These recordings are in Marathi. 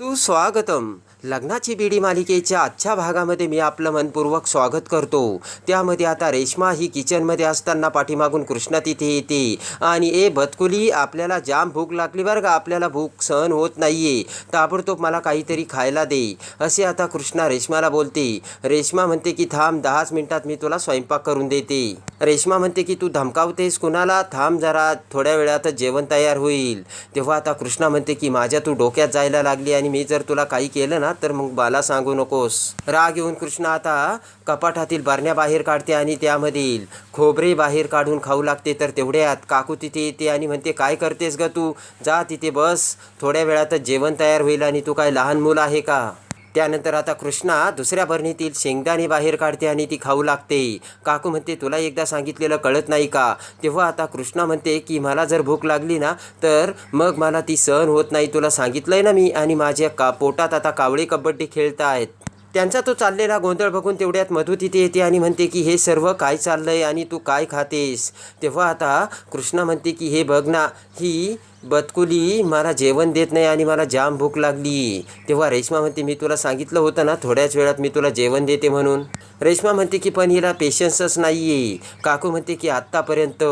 सुस्वागतम. लग्नाची बीडी मालिकेच्या आजच्या भागामध्ये मी आपलं मनपूर्वक स्वागत करतो. त्यामध्ये आता रेश्मा ही किचनमध्ये असताना पाठीमागून कृष्णा तिथे येते. आणि ए बतकुली आपल्याला जाम भूक लागली बरं का? आपल्याला भूक सहन होत नाही आहे ताबडतोब मला काहीतरी खायला दे. असे आता कृष्णा रेश्माला बोलते. रेश्मा म्हणते की थांब दहाच मिनिटात मी तुला स्वयंपाक करून देते. रेश्मा म्हणते की तू धमकावतेस कुणाला? थांब जरा थोड्या वेळातच जेवण तयार होईल. तेव्हा आता कृष्णा म्हणते की माझ्या तू डोक्यात जायला लागली आणि मी जर तुला काही केलं ना तर मग बाला सांगू नकोस. राग येऊन कृष्ण आता कपाटातील बारण्या बाहेर काढते आणि त्यामधील खोबरे बाहेर काढून खाऊ लागते. तर तेवढ्यात काकू तिथे येते आणि म्हणते काय करतेस ग तू? जा तिथे बस. थोड्या वेळातच जेवण तयार होईल आणि तू काय लहान मुलं आहे का? त्यानंतर आता कृष्णा दुसऱ्या भरणीतील शेंगदाणे बाहेर काढते आणि ती खाऊ लागते. काकू म्हणते तुला एकदा सांगितलेलं कळत नाही का? तेव्हा आता कृष्णा म्हणते की मला जर भूक लागली ना तर मग मला ती सहन होत नाही. तुला सांगितलं आहे ना मी आणि माझ्या का पोटात आता कावळे कबड्डी खेळत आहेत त्यांचा तो चाललेला गोंधळ बघून तेवढ्यात मधू तिथे येते आणि म्हणते की हे सर्व काय चाललं आहे आणि तू काय खातेस? तेव्हा आता कृष्णा म्हणते की हे बघ ना ही बदकुली मला जेवण देत नाही आणि मला जाम भूक लागली. तेव्हा रेश्मा म्हणते मी तुला सांगितलं होतं ना थोड्याच वेळात मी तुला जेवण देते म्हणून. रेश्मा म्हणते की पण हिला पेशन्सच नाही आहे काकू म्हणते की आत्तापर्यंत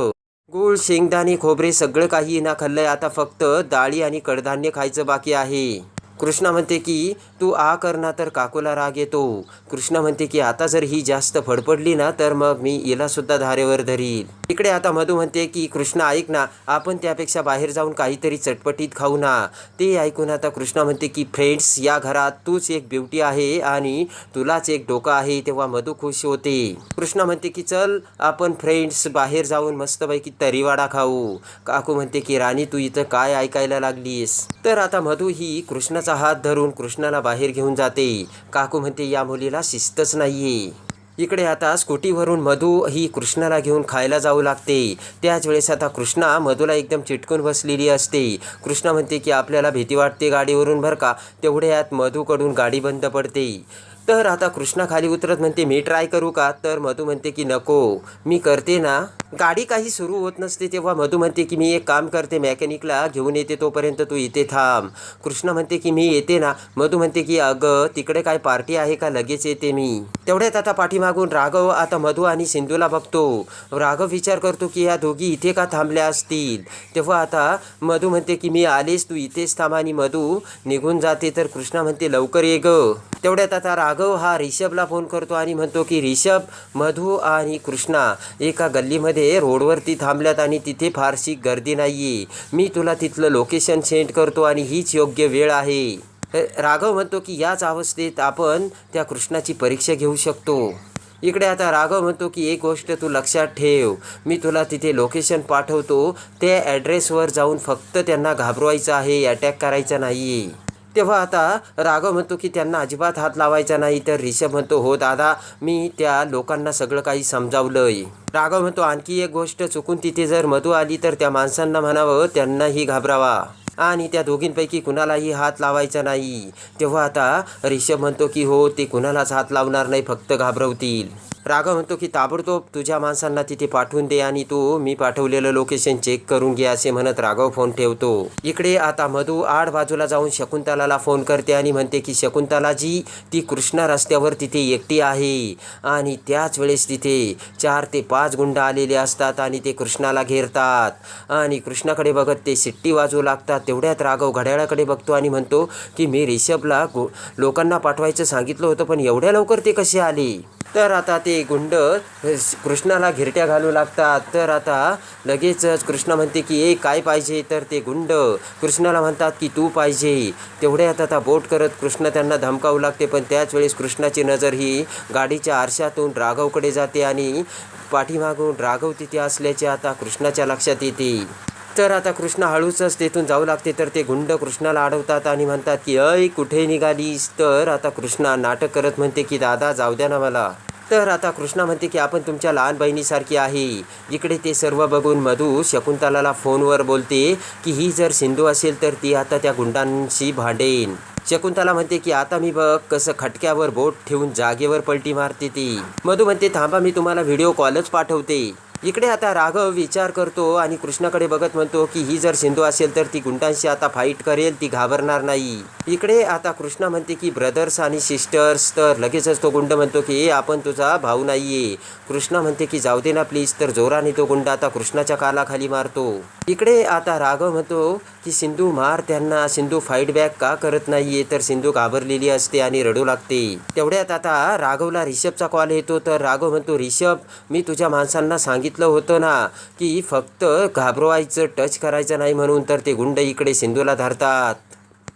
गूळ शेंगदाणे खोबरे सगळं काही ना खाल्लंय. आता फक्त डाळी आणि कडधान्य खायचं बाकी आहे. कृष्णा म्हणते की तू आ कर ना तर काकूला राग येतो. कृष्णा म्हणते की आता जर ही जास्त फडफडली ना तर मग मी हिला सुद्धा धारेवर धरील. इकडे आता मधू म्हणते की कृष्णा ऐक ना आपण त्यापेक्षा बाहेर जाऊन काहीतरी चटपटीत खाऊ ना. ते ऐकून आता कृष्णा म्हणते की फ्रेंड्स या घरात तूच एक ब्युटी आहे आणि तुलाच एक डोकं आहे. तेव्हा मधू खुश होते. कृष्णा म्हणते की चल आपण फ्रेंड्स बाहेर जाऊन मस्तपैकी तरीवाडा खाऊ. काकू म्हणते की राणी तू इथं काय ऐकायला लागलीस? तर आता मधू ही कृष्णाचा हात धरून कृष्णाला बाहेर घेऊन जाते. काकू म्हणते या मुलीला शिस्तच नाहीये. इकडे आता स्कूटीवरून मधू ही कृष्णाला घेऊन खायला जाऊ लागते. त्याच वेळेस आता कृष्णा मधूला एकदम चिटकून बसलेली असते. कृष्णा म्हणते की आपल्याला भीती वाटते गाडीवरून बरं का? तेवढ्यात मधूकडून गाडी बंद पडते. तर आता कृष्णा खाली उतरत म्हणते मी ट्राय करू का? तर मधू म्हणते की नको मी करते ना. गाडी काही सुरू होत नसते तेव्हा मधू म्हणते की मी एक काम करते मेकॅनिकला घेऊन येते तोपर्यंत तू इथे थांब. कृष्णा म्हणते की मी येते ना. मधू म्हणते की अगं तिकडे काय पार्टी आहे का? लगेच येते मी. तेवढ्यात आता पाठीमागून राघव आता मधू आणि सिंधूला बघतो. राघव विचार करतो की या दोघी इथे का थांबल्या असतील? तेव्हा आता मधू म्हणते की मी आलेच तू इथेच थांब. आणि मधू निघून जाते. तर कृष्णा म्हणते लवकर ये ग. तेवढ्यात आता राघव हा रिषभला फोन करतो आणि म्हणतो की रिषभ मधू आणि कृष्णा एका गल्लीमध्ये रोडवरती थांबल्यात आणि तिथे फारशी गर्दी नाही मी तुला तिथलं लोकेशन सेंड करतो आणि हीच योग्य वेळ आहे. राघव म्हणतो की याच अवस्थेत आपण त्या कृष्णाची परीक्षा घेऊ शकतो. इकडे आता राघव म्हणतो की एक गोष्ट तू लक्षात ठेव. मी तुला तिथे लोकेशन पाठवतो. त्या ॲड्रेसवर जाऊन फक्त त्यांना घाबरवायचं आहे अटॅक करायचा नाही तेव्हा आता राघव म्हणतो की त्यांना अजिबात हात लावायचा नाही. तर रिषभ म्हणतो हो दादा मी त्या लोकांना सगळं काही समजावलंय. राघव म्हणतो आणखी एक गोष्ट चुकून तिथे जर मधू आली तर त्या माणसांना म्हणावं त्यांनाही घाबरावा. आणि त्या दोघींपैकी कुणालाही हात लावायचा नाही. तेव्हा आता रिषभ म्हणतो की हो ते कुणालाच हात लावणार नाही फक्त घाबरवतील. राघव म्हणतो की ताबडतोब तुझ्या माणसांना तिथे पाठवून दे आणि तू मी पाठवलेलं लोकेशन चेक करून घे असे म्हणत राघव फोन ठेवतो. इकडे आता मधू आड बाजूला जाऊन शकुंतलाला फोन करते आणि म्हणते की शकुंतलाजी ती कृष्णा रस्त्यावर तिथे एकटी आहे आणि त्याच वेळेस तिथे चार ते पाच गुंड आलेले असतात आणि ते कृष्णाला घेरतात. आणि कृष्णाकडे बघत ते सिट्टी वाजवू लागतात. तेवढ्यात राघव घड्याळाकडे बघतो आणि म्हणतो की मी रिषभला लोकांना पाठवायचं सांगितलं होतं पण एवढ्या लवकर ते कसे आले? तर आता ते गुंड कृष्णाला घिरट्या घालू लागतात. तर आता लगेचच कृष्णा म्हणते की ए काय पाहिजे? तर ते गुंड कृष्णाला म्हणतात की तू पाहिजे. तेवढ्यात आता बोट करत कृष्ण त्यांना धमकावू लागते पण त्याच वेळेस कृष्णाची नजर ही गाडीच्या आरशातून राघवकडे जाते आणि पाठीमागून राघव तिथे असल्याचे आता कृष्णाच्या लक्षात येते. तर आता कृष्ण हळूचच तेथून जाऊ लागते तर ते गुंड कृष्णाला अडवतात आणि म्हणतात की अय कुठे निघालीस? तर आता कृष्णा नाटक करत म्हणते की दादा जाऊ द्या ना मला. तर आता कृष्णा म्हणते की आपण तुमच्या लहान बहिणीसारखी आहे. इकडे ते सर्व बघून मधू शकुंतलाला फोनवर बोलते की ही जर सिंधू असेल तर ती आता त्या गुंडांशी भांडेन. शकुंतला म्हणते की आता मी बघ कसं खटक्यावर बोट ठेवून जागेवर पलटी मारते ती. मधू म्हणते थांबा मी तुम्हाला व्हिडिओ कॉलच पाठवते. इकडे आता राघव विचार करतो आणि कृष्णाकडे बघत म्हणतो की ही जर सिंधू असेल तर ती गुंडांशी आता फाईट करेल ती घाबरणार नाही. इकडे आता कृष्णा म्हणते की ब्रदर्स आणि सिस्टर्स तर लगेचच तो गुंड म्हणतो की "ए, आपण तुझा भाऊ नाहीये. कृष्णा म्हणते की जाऊ दे ना प्लीज तर जोराने तो गुंड आता कृष्णाच्या कालाखाली मारतो. इकडे आता राघव म्हणतो की सिंधू मार त्यांना सिंधू फाईट बॅक का करत नाहीये? तर सिंधू घाबरलेली असते आणि रडू लागते. तेवढ्यात आता राघवला रिषभचा कॉल येतो तर राघव म्हणतो रिषभ मी तुझ्या माणसांना सांगितलं होतं ना की फक्त घाबरवायचं टच करायचं नाही म्हणून तर ते गुंड इकडे सिंधूला धरतात.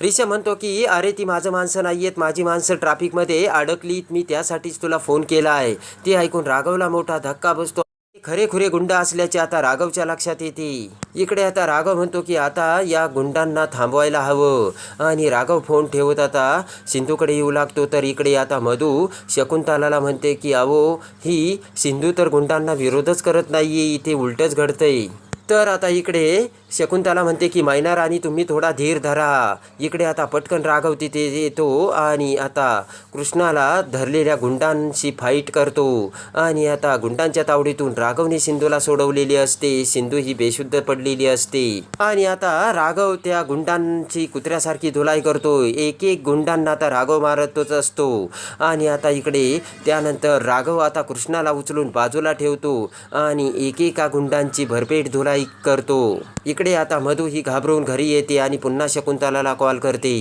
रिषभ म्हणतो की अरे ती माझं माणसं नाही आहेत माझी माणसं ट्रॅफिकमध्ये अडकलीत. मी त्यासाठीच तुला फोन केला आहे. ते ऐकून राघवला मोठा धक्का बसतो. खरे खुरे गुंड असल्याचे आता राघवच्या लक्षात येते. इकडे आता राघव म्हणतो की आता या गुंडांना थांबवायला हवं. आणि राघव फोन ठेवत आता सिंधूकडे येऊ लागतो. तर इकडे आता मधू शकुंतलाला म्हणते की अहो ही सिंधू तर गुंडांना विरोधच करत नाहीये इथे उलटच घडतंय. तर आता इकडे शकुंतला म्हणते की मैना राणी तुम्ही थोडा धीर धरा. इकडे आता पटकन राघव तिथे येतो आणि आता कृष्णाला धरलेल्या गुंडांशी फाईट करतो. आणि आता गुंडांच्या तावडीतून राघवने सिंधूला सोडवलेली असते. सिंधू ही बेशुद्ध पडलेली असते. आणि आता राघव त्या गुंडांची कुत्र्यासारखी धुलाई करतो एक एक गुंडांना आता राघव मारतच असतो. आणि आता इकडे त्यानंतर राघव आता कृष्णाला उचलून बाजूला ठेवतो आणि एकेका गुंडांची भरपेट धुलाई करतो. इकडे इकडे आता मधू ही घाबरून घरी येते आणि पुन्हा शकुंतलाला कॉल करते.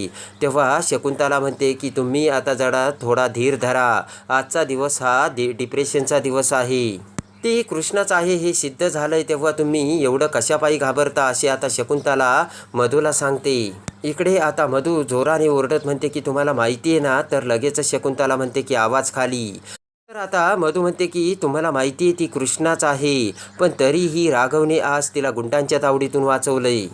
तेव्हा शकुंतला म्हणते की तुम्ही आता जरा थोडा धीर धरा. आजचा दिवस हा डि डिप्रेशनचा दिवस आहे. ते कृष्णाच आहे हे सिद्ध झालंय तेव्हा तुम्ही एवढं कशापायी घाबरता? असे आता शकुंतला मधूला सांगते. इकडे आता मधू जोराने ओरडत म्हणते की तुम्हाला माहिती आहे ना? तर लगेचच शकुंतला म्हणते की आवाज खाली. तर आता मधू म्हणते की तुम्हाला माहिती आहे ती कृष्णाच आहे. पण तरीही राघवने आज तिला गुंडांच्या तावडीतून वाचवलंय.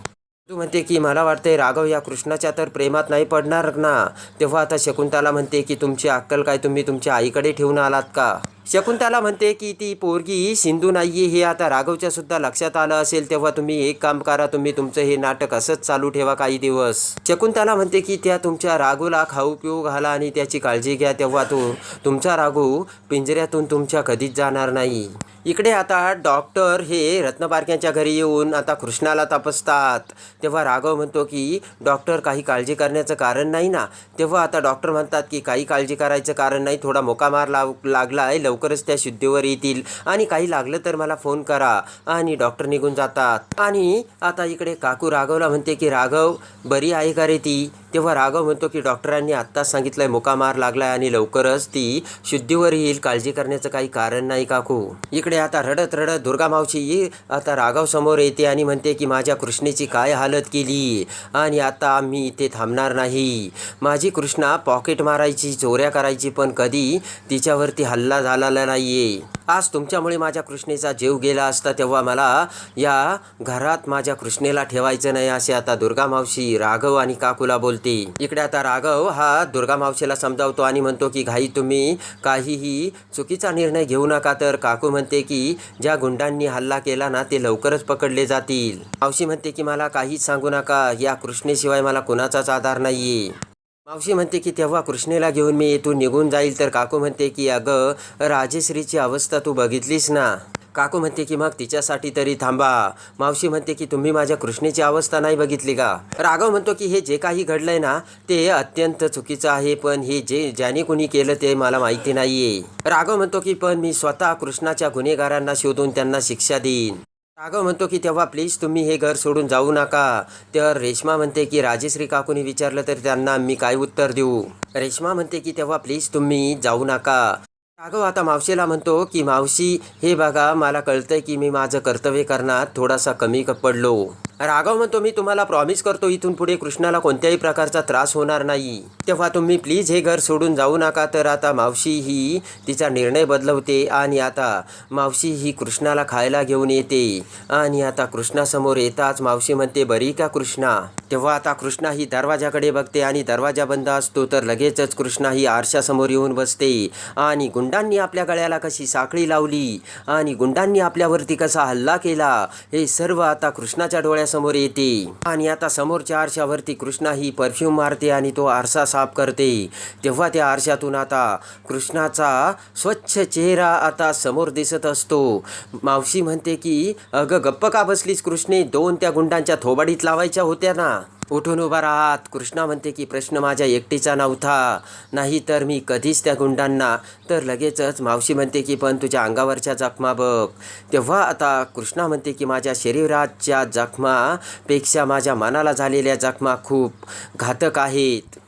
तू म्हणते की मला वाटतंय राघव या कृष्णाच्या तर प्रेमात नाही पडणार ना. तेव्हा आता शकुंतला म्हणते की तुमची अक्कल काय? तुम्ही तुमच्या आईकडे ठेवून आलात का? शकुंतला म्हणते की ती पोरगी सिंधू नाही हे आता राघवच्या सुद्धा लक्षात आलं असेल तेव्हा तुम्ही एक काम करा तुम्ही तुमचं हे नाटक असंच चालू ठेवा काही दिवस. शकुंतला म्हणते की त्या तुमच्या राघूला खाऊ पिऊ घाला आणि त्याची काळजी घ्या तेव्हा तो तुमचा राघू पिंजऱ्यातून तुमच्या कधीच जाणार नाही. इकडे आता डॉक्टर हे रत्नपारक्यांच्या घरी येऊन आता कृष्णाला तपासतात. तेव्हा राघव म्हणतो की डॉक्टर काही काळजी करण्याचं कारण नाही ना? तेव्हा आता डॉक्टर म्हणतात की काही काळजी करायचं कारण नाही थोडा मोकामार लाव लागला आहे लवकरच त्या शुद्धीवर येतील. आणि काही लागलं तर मला फोन करा. आणि डॉक्टर निघून जातात. आणि आता इकडे काकू राघवला म्हणते की राघव बरी आहे का रे ती? तेव्हा राघव म्हणतो की डॉक्टरांनी आत्ताच सांगितलंय मुकामार लागलाय आणि लवकरच ती शुद्धीवर येईल. काळजी करण्याचं काही कारण नाही काकू. इकडे आता रडत रडत दुर्गा मावशी आता राघव समोर येते आणि म्हणते की माझ्या कृष्णेची काय हालत केली? आणि आता मी इथे थांबणार नाही. माझी कृष्णा पॉकेट मारायची चोऱ्या करायची पण कधी तिच्यावरती हल्ला झाला झालेला नाहीये. आज तुमच्यामुळे माझ्या कृष्णेचा जीव गेला असता तेव्हा मला या घरात माझ्या कृष्णेला ठेवायचं नाही असे आता दुर्गा मावशी राघव आणि काकूला बोलते. इकडे आता राघव हा दुर्गा मावशीला समजावतो आणि म्हणतो की घाई तुम्ही काहीही चुकीचा निर्णय घेऊ नका तर काकू म्हणते की ज्या गुंडांनी हल्ला केला ना ते लवकरच पकडले जातील. मावशी म्हणते की मला काहीच सांगू नका. या कृष्णेशिवाय मला कुणाचाच आधार नाहीये. मावशी म्हणते की तेव्हा कृष्णेला घेऊन मी तू निघून जाईल. तर काकू म्हणते की अगं राजेश्रीची अवस्था तू बघितलीस ना? काकू म्हणते की मग तिच्यासाठी तरी थांबा. मावशी म्हणते की तुम्ही माझ्या कृष्णेची अवस्था नाही बघितली का? राघव म्हणतो की हे जे काही घडलंय ना ते अत्यंत चुकीचं आहे पण हे जे ज्याने कुणी केलं ते मला माहिती नाहीये. राघव म्हणतो की पण मी स्वतः कृष्णाच्या गुन्हेगारांना शोधून त्यांना शिक्षा देईन. राघव म्हणतो की तेव्हा प्लीज तुम्ही हे घर सोडून जाऊ नका. तर रेश्मा म्हणते की राजेश्री काकूनी विचारलं तर त्यांना मी काय उत्तर देऊ? रेश्मा म्हणते की तेव्हा प्लीज तुम्ही जाऊ नका. राघव आता मावशीला म्हणतो की मावशी हे बघा मला कळतंय की मी माझं कर्तव्य करण्यात थोडासा कमी पडलो. राघव म्हणतो मी तुम्हाला प्रॉमिस करतो इथून पुढे कृष्णाला कोणत्याही प्रकारचा त्रास होणार नाही. तेव्हा तुम्ही प्लीज हे घर सोडून जाऊ नका. तर आता मावशी ही तिचा निर्णय बदलवते आणि आता मावशी ही कृष्णाला खायला घेऊन येते. आणि आता कृष्णासमोर येताच मावशी म्हणते बरी का कृष्णा? तेव्हा आता कृष्णा ही दरवाजाकडे बघते आणि दरवाजा बंद असतो तर लगेचच कृष्णा ही आरशासमोर येऊन बसते. आणि गुंडांनी आपल्या गळ्याला कशी साखळी लावली आणि गुंडांनी आपल्यावरती कसा हल्ला केला हे सर्व आता कृष्णाच्या डोळ्यासमोर येते. आणि आता समोरच्या आरशावरती कृष्णा ही परफ्यूम मारते आणि तो आरसा साफ करते. तेव्हा त्या आरशातून आता कृष्णाचा स्वच्छ चेहरा आता समोर दिसत असतो. मावशी म्हणते की अगं गप्प का बसलीस कृष्णे? दोन त्या गुंडांच्या थोबाडीत लावायच्या होत्या ना. उठून उभा राहात. कृष्णा म्हणते की प्रश्न माझ्या एकटीचा नव्हता. नाही तर मी कधीच त्या गुंडांना तर लगेचच मावशी म्हणते की पण तुझ्या अंगावरच्या जखमा बघ. तेव्हा आता कृष्णा म्हणते की माझ्या शरीराच्या जखमापेक्षा माझ्या मनाला झालेल्या जखमा खूप घातक आहेत.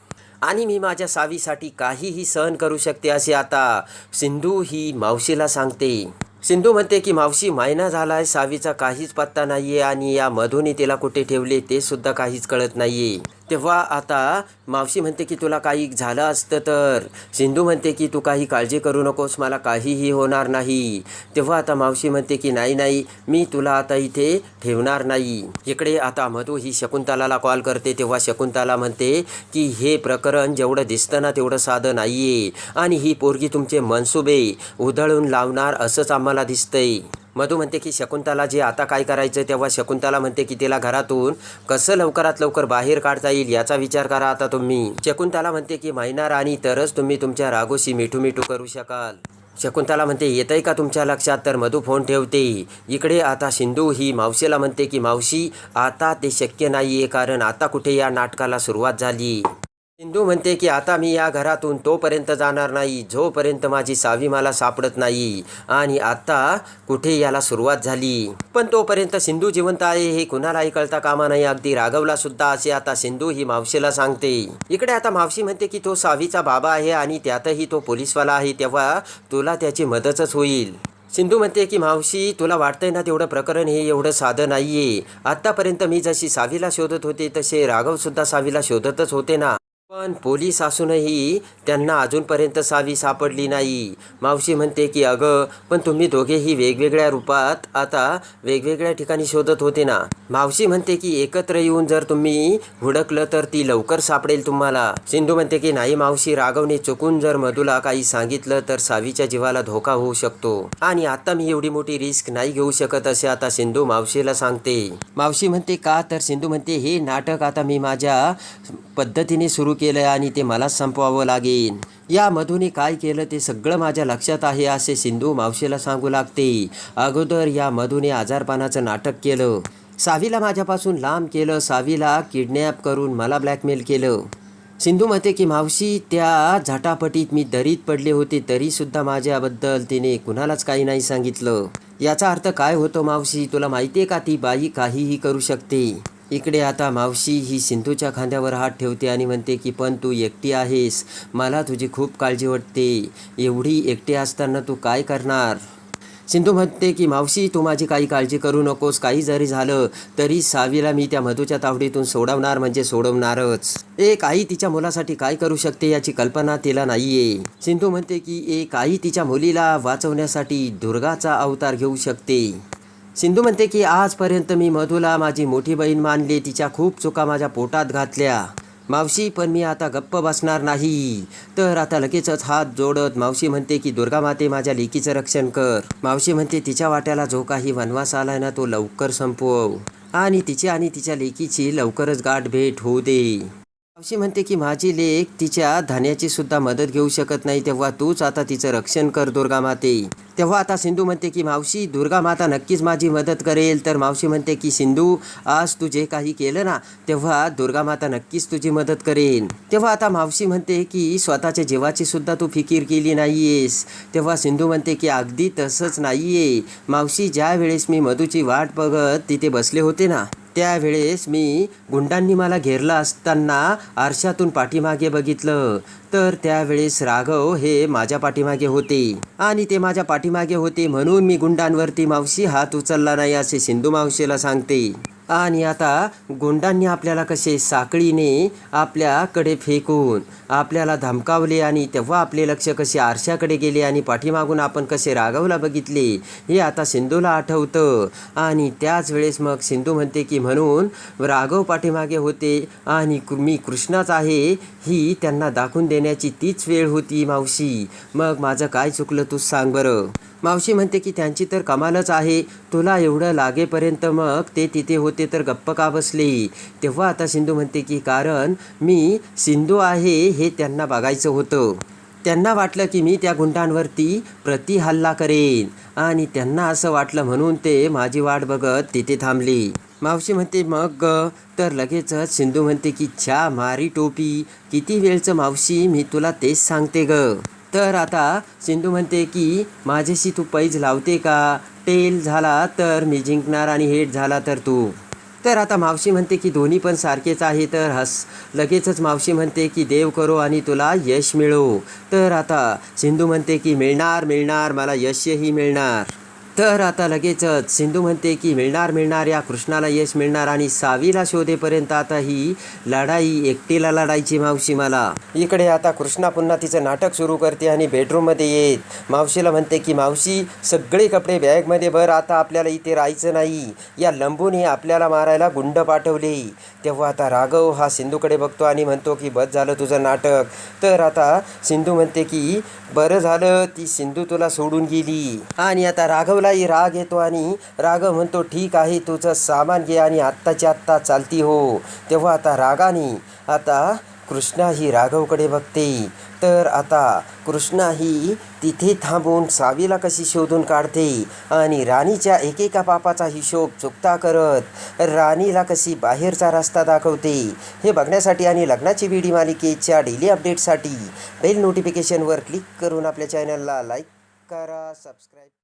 आणि मी माझ्या सावीसाठी काहीही सहन करू शकते असे आता सिंधू ही मावशीला सांगते. सिंधू म्हणते की मावशी मायना झालाय सावीचा काहीच पत्ता नाहीये आणि या मधुनी तिला कुठे ठेवले ते सुद्धा काहीच कळत नाहीये. तेव्हा आता मावशी म्हणते की तुला काही झालं असतं तर. सिंधू म्हणते की तू काही काळजी करू नकोस मला काहीही होणार नाही. तेव्हा आता मावशी म्हणते की नाही नाही मी तुला आता इथे ठेवणार नाही. इकडे आता मधू ही शकुंतलाला कॉल करते. तेव्हा शकुंतला म्हणते की हे प्रकरण जेवढं दिसतं ना तेवढं साधं नाहीये. आणि ही पोरगी तुमचे मनसुबे उधळून लावणार असंच आम्हाला दिसतंय. मधू म्हणते की शकुंतला जे आता काय करायचं तेव्हा शकुंतला म्हणते की तिला घरातून कसं लवकरात लवकर बाहेर काढता येईल याचा विचार करा आता तुम्ही. शकुंतला म्हणते की महिना राणी तरच तुम्ही तुमच्या रागोशी मिठू मिठू करू शकाल. शकुंतला म्हणते येतंय का तुमच्या लक्षात? तर मधू फोन ठेवते. इकडे आता सिंधू ही मावशीला म्हणते की मावशी आता ते शक्य नाही आहे कारण आता कुठे या नाटकाला सुरुवात झाली. सिंधू म्हणते की आता मी या घरातून तोपर्यंत जाणार नाही जोपर्यंत माझी सावी मला सापडत नाही. आणि आता कुठे याला सुरुवात झाली? पण तोपर्यंत सिंधू जिवंत आहे हे कुणालाही कळता कामा नाही अगदी राघवला सुद्धा असे आता सिंधू ही मावशीला सांगते. इकडे आता मावशी म्हणते की तो सावीचा बाबा आहे आणि त्यातही तो पोलीसवाला आहे. तेव्हा तुला त्याची मदतच होईल. सिंधू म्हणते की मावशी तुला वाटतंय ना तेवढं प्रकरण हे एवढं साधं नाहीये. आत्तापर्यंत मी जशी सावीला शोधत होते तसे राघवसुद्धा सावीला शोधतच होते ना. पण पोलीस असूनही त्यांना अजूनपर्यंत सावी सापडली नाही. मावशी म्हणते की अगं पण तुम्ही दोघेही वेगवेगळ्या रूपात आता वेगवेगळ्या ठिकाणी शोधत होते ना. मावशी म्हणते की एकत्र येऊन जर तुम्ही हुडकलं तर ती लवकर सापडेल तुम्हाला. सिंधू म्हणते की नाही मावशी राघवने चुकून जर मधुला काही सांगितलं तर सावीच्या जीवाला धोका होऊ शकतो. आणि आता मी एवढी मोठी रिस्क नाही घेऊ शकत असे आता सिंधू मावशीला सांगते. मावशी म्हणते का तर? सिंधू म्हणते हे नाटक आता मी माझ्या पद्धतीने सुरू केलं आणि ते मलाच संपवावं लागेल. या मधूने काय केलं ते सगळं माझ्या लक्षात आहे असे सिंधू मावशीला सांगू लागते. अगोदर या मधूने आजारपणाचं नाटक केलं. सावीला माझ्यापासून लांब केलं. सावीला किडनॅप करून मला ब्लॅकमेल केलं. सिंधू म्हणते की मावशी त्या झटापटीत मी दरीत पडले होते तरीसुद्धा माझ्याबद्दल तिने कुणालाच काही नाही सांगितलं. याचा अर्थ काय होतो मावशी? तुला माहिती आहे का ती बाई काहीही करू शकते? इकडे आता मावशी ही सिंधूच्या खांद्यावर हात ठेवते आणि म्हणते की पण तू एकटी आहेस. मला तुझी खूप काळजी वाटते. एवढी एकटी असताना तू काय करणार? सिंधू म्हणते की मावशी तू माझी काही काळजी करू नकोस. काही जरी झालं तरी सावीला मी त्या मधूच्या तावडीतून सोडवणार म्हणजे सोडवणारच. एक आई तिच्या मुलासाठी काय करू शकते याची कल्पना तिला नाहीये. सिंधू म्हणते की एक आई तिच्या मुलीला वाचवण्यासाठी दुर्गाचा अवतार घेऊ शकते. सिंधू म्हणते की आजपर्यंत मी मधूला माझी मोठी बहीण मानली. तिच्या खूप चुका माझ्या पोटात घातल्या. मावशी पण मी आता गप्प बसणार नाही. तर आता लगेचच हात जोडत मावशी म्हणते की दुर्गा माते माझ्या लेकीचं रक्षण कर. मावशी म्हणते तिच्या वाट्याला जो काही वनवास आला ना तो लवकर संपव. आणि तिची आणि तिच्या लेकीची लवकरच गाठ भेट होऊ दे. मावशी म्हणते की माझी लेख तिच्या धान्याची सुद्धा मदत घेऊ शकत नाही तेव्हा तूच आता तिचं रक्षण कर दुर्गा माते. तेव्हा आता सिंधू म्हणते की मावशी दुर्गा माता नक्कीच माझी मदत करेल. तर मावशी म्हणते की सिंधू आज तू जे काही केलं ना तेव्हा दुर्गा माता नक्कीच तुझी मदत करेन. तेव्हा आता मावशी म्हणते की स्वतःच्या जीवाची सुद्धा तू फिकीर केली नाहीयेस. तेव्हा सिंधू म्हणते की अगदी तसंच नाहीये. मावशी ज्या वेळेस मी मधूची वाट बघत तिथे बसले होते ना त्यावेळेस मी गुंडांनी मला घेरलं असताना आरशातून पाठीमागे बघितलं. तर त्यावेळेस राघव हे माझ्या पाठीमागे होते आणि ते माझ्या पाठीमागे होते म्हणून मी गुंडांवरती मावशी हात उचलला नाही असे सिंधू मावशीला सांगते. आणि आता गुंडांनी आपल्याला कसे साखळीने आपल्याकडे फेकून आपल्याला धमकावले आणि तेव्हा आपले लक्ष कसे आरशाकडे गेले आणि पाठीमागून आपण कसे राघवला बघितले हे आता सिंधूला आठवतं. आणि त्याच वेळेस मग सिंधू म्हणते की म्हणून राघव पाठीमागे होते आणि कृ- मी कृष्णाच आहे ही त्यांना दाखवून देण्याची तीच वेळ होती मावशी. मग माझं काय चुकलं तूच सांग बरं. मावशी म्हणते की त्यांची तर कमालच आहे. तुला एवढं लागेपर्यंत मग ते तिथे होते तर गप्प का बसले? तेव्हा आता सिंधू म्हणते की कारण मी सिंधू आहे हे त्यांना बघायचं होतं. त्यांना वाटलं की मी त्या गुंडांवरती प्रति हल्ला करेन. आणि त्यांना असं वाटलं म्हणून ते माझी वाट बघत तिथे थांबली. मावशी म्हणते मग ग तर लगेचच सिंधू म्हणते की छा मारी टोपी. किती वेळचं मावशी मी तुला तेच सांगते ग. तर आता सिंधू म्हणते की माझ्याशी तू पैज लावते का? टेल झाला तर मी जिंकणार आणि हेट झाला तर तू. तर आता मावशी म्हणते की दोन्ही पण सारखेच आहे तर हस. लगेचच मावशी म्हणते की देव करो आणि तुला यश मिळो. तर आता सिंधू म्हणते की मिळणार मिळणार मला यशही मिळणार. तर आता लगेचच सिंधू म्हणते की मिळणार मिळणार या कृष्णाला यश मिळणार आणि सावीला शोधेपर्यंत आता ही लढाई एकटीला लढायची मावशी मला. इकडे आता कृष्णा पुन्हा तिचं नाटक सुरू करते आणि बेडरूममध्ये येत. मावशीला म्हणते की मावशी सगळे कपडे बॅगमध्ये भर आता आपल्याला इथे राहायचं नाही. या लंबूने आपल्याला मारायला गुंड पाठवले. तेव्हा आता राघव हा सिंधूकडे बघतो आणि म्हणतो की बस झालं तुझं नाटक. तर आता सिंधू म्हणते की बरं झालं ती सिंधू तुला सोडून गेली. आणि आता राघवला राघवलाही राग येतो आणि राग म्हणतो ठीक आहे तुझं सामान घे आणि आत्ताच्या आत्ता चालती हो. तेव्हा आता रागाने आता कृष्णा ही राघवकडे बघते. तर आता कृष्णा ही तिथे थांबून सावीला कशी शोधून काढते आणि राणीच्या एकेका पापाचा हिशोब चुकता करत राणीला कशी बाहेरचा रस्ता दाखवते हे बघण्यासाठी आणि लग्नाची विडी मालिकेच्या डेली अपडेटसाठी बेल नोटिफिकेशनवर क्लिक करून आपल्या चॅनलला लाईक करा सबस्क्राईब